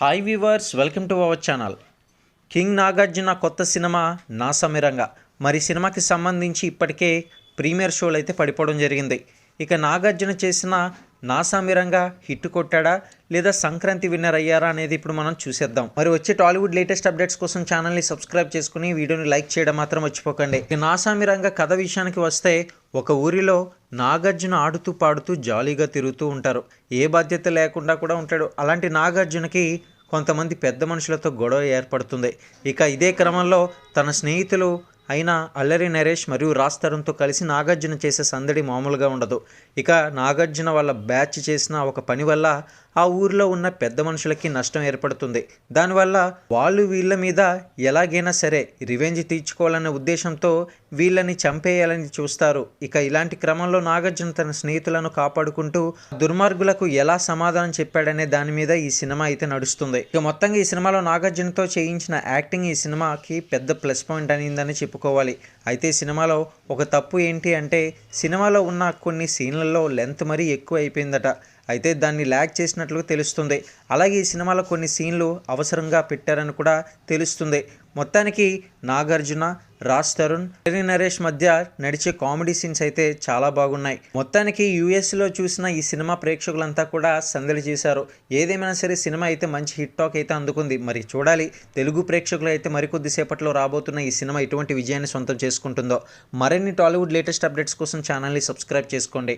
Hi viewers welcome to our channel king Nagarjuna కొత్త cinema నా సమీరంగా మరి సినిమాకి సంబంధించి ఇప్పటికే ప్రీమియర్ షోలు అయితే పడిపోవడం జరిగింది. ఇక నాగార్జున చేసిన నా సమీరంగా హిట్ కొట్టాడా? లేదా సంక్రాంతి విన్నర్ అయ్యారా అనేది ఇప్పుడు మనం చూసేద్దాం. మరి వచ్చే టాలీవుడ్ లేటెస్ట్ అప్డేట్స్ కోసం ఛానల్ని సబ్స్క్రైబ్ చేసుకుని వీడియోని లైక్ చేయడం మాత్రం మర్చిపోకండి. ఇక నా సమీరంగా కథ విషయానికి వస్తే ఒక ఊరిలో నాగార్జున ఆడుతూ పాడుతూ జాలీగా తిరుగుతూ ఉంటారు. ఏ బాధ్యత లేకుండా కూడా ఉంటాడు. అలాంటి నాగార్జునకి కొంతమంది పెద్ద మనుషులతో గొడవ ఏర్పడుతుంది. ఇక ఇదే క్రమంలో తన స్నేహితులు అయిన అల్లరి నరేష్ మరియు రాజ్ తరుణ్తో కలిసి నాగార్జున చేసే సందడి మామూలుగా ఉండదు. ఇక నాగార్జున వాళ్ళ బ్యాచ్ చేసిన ఒక పని వల్ల ఆ ఊరిలో ఉన్న పెద్ద మనుషులకి నష్టం ఏర్పడుతుంది. దానివల్ల వాళ్ళు వీళ్ళ మీద ఎలాగైనా సరే రివెంజ్ తీర్చుకోవాలనే ఉద్దేశంతో వీళ్ళని చంపేయాలని చూస్తారు. ఇక ఇలాంటి క్రమంలో నాగార్జున తన స్నేహితులను కాపాడుకుంటూ దుర్మార్గులకు ఎలా సమాధానం చెప్పాడనే దాని మీద ఈ సినిమా అయితే నడుస్తుంది. ఇక మొత్తంగా ఈ సినిమాలో నాగార్జునతో చేయించిన యాక్టింగ్ ఈ సినిమాకి పెద్ద ప్లస్ పాయింట్ అనిందని చెప్పుకోవాలి. అయితే ఈ సినిమాలో ఒక తప్పు ఏంటి అంటే సినిమాలో ఉన్న కొన్ని సీన్లలో లెంత్ మరీ ఎక్కువ అయిపోయిందట అయితే దాన్ని ల్యాగ్ చేసినట్లు తెలుస్తుంది. అలాగే ఈ సినిమాలో కొన్ని సీన్లు అవసరంగా పెట్టారని కూడా తెలుస్తుంది. మొత్తానికి నాగార్జున రాజ్ తరుణ్ హరి నరేష్ మధ్య నడిచే కామెడీ సీన్స్ అయితే చాలా బాగున్నాయి. మొత్తానికి యూఎస్లో చూసిన ఈ సినిమా ప్రేక్షకులంతా కూడా సందడి చేశారు. ఏదేమైనా సరే సినిమా అయితే మంచి హిట్ టాక్ అయితే అందుకుంది. మరి చూడాలి. తెలుగు ప్రేక్షకులు అయితే మరికొద్ది సేపట్లో రాబోతున్న ఈ సినిమా ఎటువంటి విజయాన్ని సొంతం చేసుకుంటుందో. మరిన్ని టాలీవుడ్ లేటెస్ట్ అప్డేట్స్ కోసం ఛానల్ని సబ్స్క్రైబ్ చేసుకోండి.